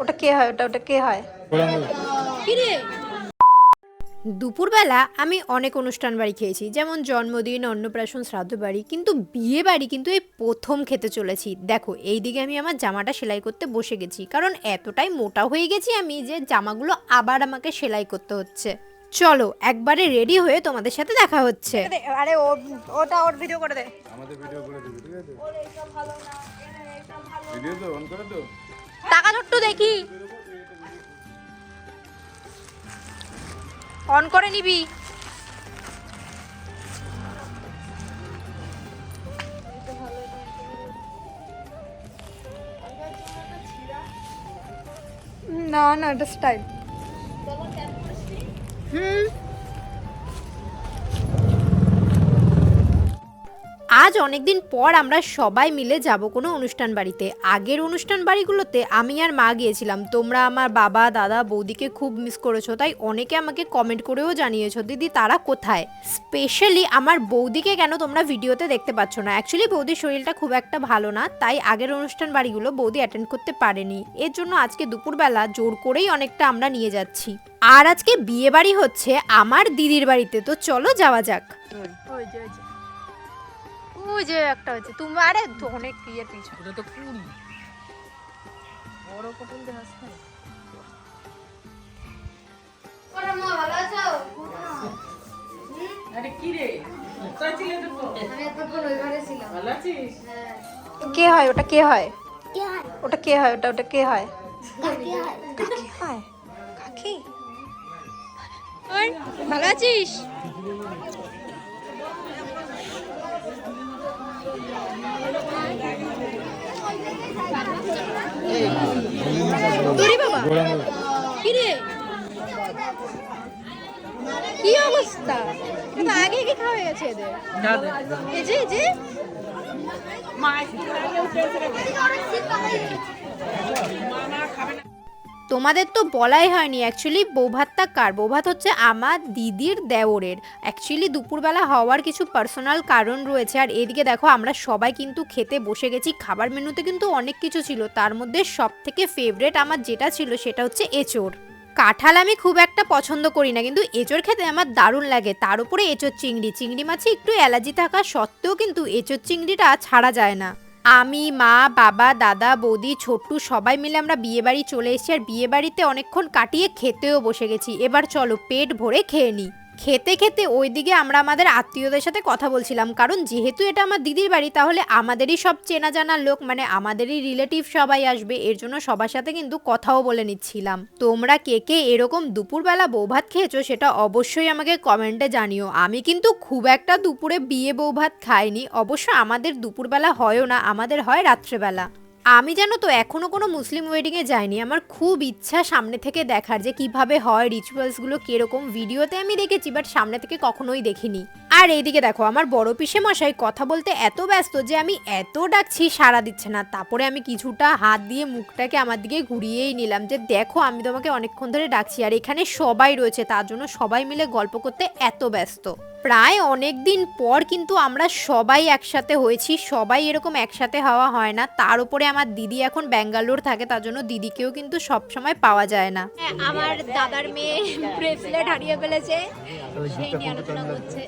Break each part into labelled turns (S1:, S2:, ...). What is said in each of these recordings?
S1: ওটা কে হয়? ওটা ওটা কে হয়? দুপুরবেলা আমি অনেক অনুষ্ঠান বাড়ি খেয়েছি যেমন জন্মদিন অন্নপ্রাশন শ্রাদ্ধ বাড়ি কিন্তু বিয়ে বাড়ি কিন্তু এই প্রথম খেতে চলেছি। দেখো এই দিকে আমি আমার জামাটা সেলাই করতে বসে গেছি কারণ এতটাই মোটা হয়ে গেছি আমি যে জামাগুলো আবার আমাকে সেলাই করতে হচ্ছে। চলো একবারে রেডি হয়ে তোমাদের সাথে দেখা হচ্ছে। আরে ওটা ওর ভিডিও করে দে।
S2: আমাদের ভিডিও করে দিবি ঠিক আছে? ভিডিও তো অন করে তো
S1: টাকা ছোট্টু দেখি অন করে নিবি। না না এটা স্টাইল হুম। আজ অনেকদিন পর আমরা সবাই মিলে যাব কোনো অনুষ্ঠান বাড়িতে। আগের অনুষ্ঠান বাড়িগুলোতে আমি আর মা গিয়েছিলাম। তোমরা আমার বাবা, দাদা, বৌদিকে খুব মিস করেছ, তাই অনেকে আমাকে কমেন্ট করেও জানিয়েছো, দিদি, তারা কোথায়? স্পেশালি আমার বৌদিকে কেন তোমরা ভিডিওতে দেখতে পাচ্ছ না। অ্যাকচুয়ালি বৌদির শরীরটা খুব একটা ভালো না, তাই আগের অনুষ্ঠান বাড়িগুলো বৌদি অ্যাটেন্ড করতে পারেনি। এর জন্য আজকে দুপুরবেলা জোর করেই অনেকটা আমরা নিয়ে যাচ্ছি। আর আজকে বিয়ে বাড়ি হচ্ছে আমার দিদির বাড়িতে, তো চলো যাওয়া যাক। ওই যে একটা হচ্ছে তুমি আরে অনেক ইয়ের পিছনে।
S3: ওটা তো কুড়ি। বড় আরে কি রে? কোথায় ছিলে তো ভালো আছিস?
S1: কে হয়? ওটা কে হয়? ওটা কে হয়? ওটা ওটা কে হয়? কাকি হয়। কাকি ভালো আছিস তোরি বাবা কি অবস্থা? আগে কি খাওয়া গেছে এদের। এই যে যে। তোমাদের তো বলাই হয়নি অ্যাকচুয়ালি বৌভাতটা কার? বৌভাত হচ্ছে আমার দিদির দেওরের। অ্যাকচুয়ালি দুপুরবেলা হওয়ার কিছু পার্সোনাল কারণ রয়েছে। আর এদিকে দেখো, আমরা সবাই কিন্তু খেতে বসে গেছি। খাবার মেনুতে কিন্তু অনেক কিছু ছিল। তার মধ্যে সব থেকে ফেভারেট আমার যেটা ছিল সেটা হচ্ছে এঁচোড়। কাঁঠাল আমি খুব একটা পছন্দ করি না, কিন্তু এঁচোড় খেতে আমার দারুণ লাগে। তার উপরে এঁচোড় চিংড়ি। চিংড়ি মাছে একটু অ্যালার্জি থাকা সত্ত্বেও কিন্তু এঁচোড় চিংড়িটা ছাড়া যায় না। আমি, মা, বাবা, দাদা, বৌদি, ছোট্টু সবাই মিলে আমরা বিয়েবাড়ি চলে এসেছি আর বিয়েবাড়িতে অনেকক্ষণ কাটিয়ে খেতেও বসে গেছি। এবার চলো পেট ভরে খেয়ে নিই। খেতে খেতে ওইদিকে আমরা আমাদের আত্মীয়দের সাথে কথা বলছিলাম। কারণ যেহেতু এটা আমার দিদির বাড়ি, তাহলে আমাদেরই সব চেনা জানা লোক মানে আমাদেরই রিলেটিভ সবাই আসবে। এর জন্য সবার সাথে কিন্তু কথাও বলে নিচ্ছিলাম। তোমরা কে কে এরকম দুপুরবেলা বৌভাত খেয়েছো সেটা অবশ্যই আমাকে কমেন্টে জানিও। আমি কিন্তু খুব একটা দুপুরে বিয়ে বৌভাত খাইনি। অবশ্য আমাদের দুপুরবেলা হয়ও না, আমাদের হয় রাত্রেবেলা। আমি জানো তো, এখনও কোনো মুসলিম ওয়েডিংয়ে যাইনি। আমার খুব ইচ্ছা সামনে থেকে দেখার যে কীভাবে হয় রিচুয়ালসগুলো কীরকম ভিডিওতে আমি দেখেছি বাট সামনে থেকে কখনোই দেখিনি। আর এইদিকে দেখো, আমার বড় পিসে মশাই কথা বলতে এত ব্যস্ত যে আমি এত ডাকছি, সাড়া দিচ্ছে না। তারপরে আমি কিছুটা হাত দিয়ে মুখটাকে আমার দিকে ঘুরিয়েই নিলাম যে, দেখো, আমি তোমাকে অনেকক্ষণ ধরে ডাকছি, আর এখানে সবাই রয়েছে, তার জন্য সবাই মিলে গল্প করতে এত ব্যস্ত। প্রায় অনেক দিন পর কিন্তু আমরা সবাই একসাথে হয়েছি সবাই এরকম একসাথে হওয়া হয় না। তার উপরে আমার দিদি এখন ব্যাঙ্গালোর থাকে তার জন্য দিদিকেও কিন্তু সব সময় পাওয়া যায় না।
S4: হ্যাঁ, আমার দাদার মেয়ে ব্রেসলেট হারিয়ে ফেলেছে সেই নিয়ে আলোচনা করছে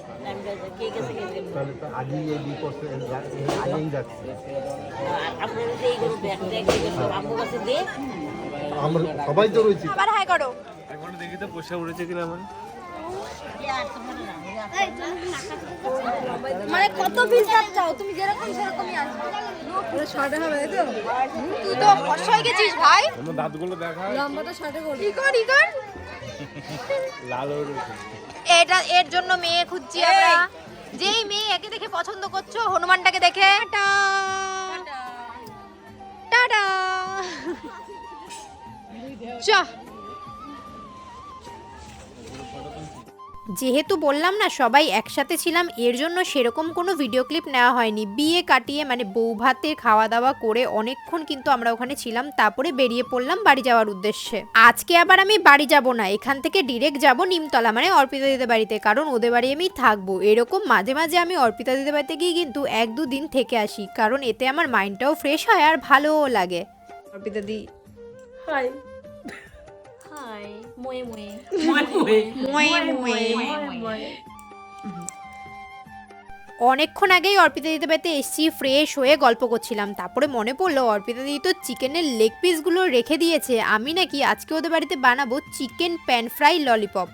S5: আমরা সবাই তো রয়েছি।
S1: আবার হাই করো।
S2: এখন দেখি তো পোষা উড়েছে কিনা আমার
S4: মানে কত চাও? তুমি যেরকম সেরকমই আসবে।
S1: তুই তো? ফর্সা হয়ে গেছিস ভাই।
S2: আমার দাঁতগুলো দেখা
S1: কর কর
S2: লাল
S1: এটা এর জন্য মেয়ে খুঁজছি আমরা। যেই মেয়ে একে দেখে পছন্দ করছ হনুমানটাকে দেখে। টাটা। চা। যেহেতু বললাম না সবাই একসাথে ছিলাম এর জন্য সেরকম কোনো ভিডিও ক্লিপ নেওয়া হয়নি। বিয়ে কাটিয়ে মানে বউ ভাতের খাওয়া দাওয়া করে অনেকক্ষণ কিন্তু আমরা ওখানে ছিলাম তারপরে বেরিয়ে পড়লাম বাড়ি যাওয়ার উদ্দেশ্যে। আজকে আবার আমি বাড়ি যাব না এখান থেকে ডিরেক্ট যাব নিমতলা মানে অর্পিতা দিদের বাড়িতে কারণ ওদের বাড়ি আমি থাকব। এরকম মাঝে মাঝে আমি অর্পিতা দিদের বাড়িতে গিয়ে কিন্তু এক দু দিন থেকে আসি কারণ এতে আমার মাইন্ডটাও ফ্রেশ হয় আর ভালোও লাগে। অর্পিতা দি।
S6: হাই হাই ময়ে ময়ে
S1: অনেকক্ষণ আগেই অর্পিতা দিতে বাড়িতে এসছি ফ্রেশ হয়ে গল্প করছিলাম। তারপরে মনে পড়ল অর্পিতা দিদি তো চিকেনের লেগ পিসগুলো রেখে দিয়েছে। আমি নাকি আজকে ওদের বাড়িতে বানাবো চিকেন প্যান ফ্রাই ললিপপ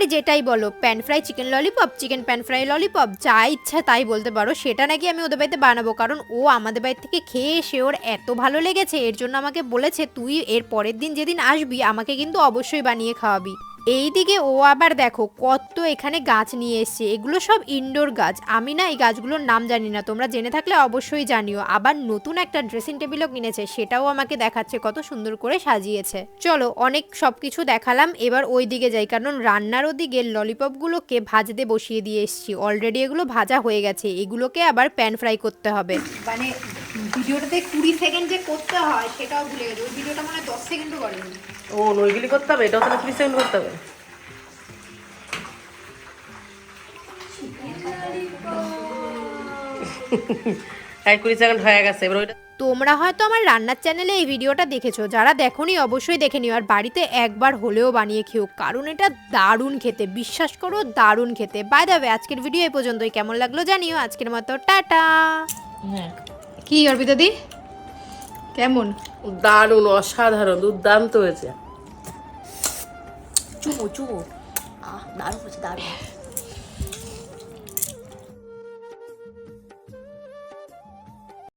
S1: আরে যেটাই বলো pan fry chicken lollipop chicken pan fry lollipop যা ইচ্ছা তাই বলতে পারো। সেটা নাকি আমি ওদের বাড়িতে বানাবো, কারণ ও আমাদের বাড়ি থেকে খেয়ে এসে ওর এত ভালো লেগেছে, এর জন্য আমাকে বলেছে, তুই এর পরের দিন যেদিন আসবি, আমাকে কিন্তু অবশ্যই বানিয়ে খাওয়াবি। এইদিকে ও আবার দেখো কত এখানে গাছ নিয়ে এসছে। এগুলো সব ইনডোর গাছ। আমি না এই গাছগুলোর নাম জানি না। তোমরা জেনে থাকলে অবশ্যই জানিও। আবার নতুন একটা ড্রেসিং টেবিলও কিনেছে। সেটাও আমাকে দেখাচ্ছে। কত সুন্দর করে সাজিয়েছে। চলো, অনেক সব কিছু দেখালাম। এবার ওই দিকে যাই। কারণ রান্নার ওদিকে ললিপপগুলোকে ভাজতে বসিয়ে দিয়ে এসছি। অলরেডি এগুলো ভাজা হয়ে গেছে। এগুলোকে আবার প্যান ফ্রাই করতে হবে। মানে ভিডিওটাতে কুড়ি সেকেন্ড যে করতে হয়, সেটাও ভুলে গেছে। ওই ভিডিওটা মানে দশ সেকেন্ডও করেনি।
S7: ও নইগুলি করতে হবে? এটাও তাহলে ত্রিশ সেকেন্ড করতে হবে। এক কুড়ি সেকেন্ড হয়ে গেছে এবার ওইটা
S1: তোমরা হয়তো আমার রান্নার চ্যানেলে এই ভিডিওটা দেখেছ। যারা দেখোনি অবশ্যই দেখে নিও। আর বাড়িতে একবার হলেও বানিয়ে খেও কারণ এটা দারুণ খেতে। বিশ্বাস করো দারুণ খেতে। বাই দাবে আজকের ভিডিও এই পর্যন্তই। কেমন লাগল জানিও। আজকের মতো টাটা।
S7: হ্যাঁ।
S3: কি অর্পিতা দি? কেমন?
S7: দারুণ অসাধারণ দুর্দান্ত হয়েছে।
S6: চুমো চুমো। আহ দারুণ হয়েছে দারুণ।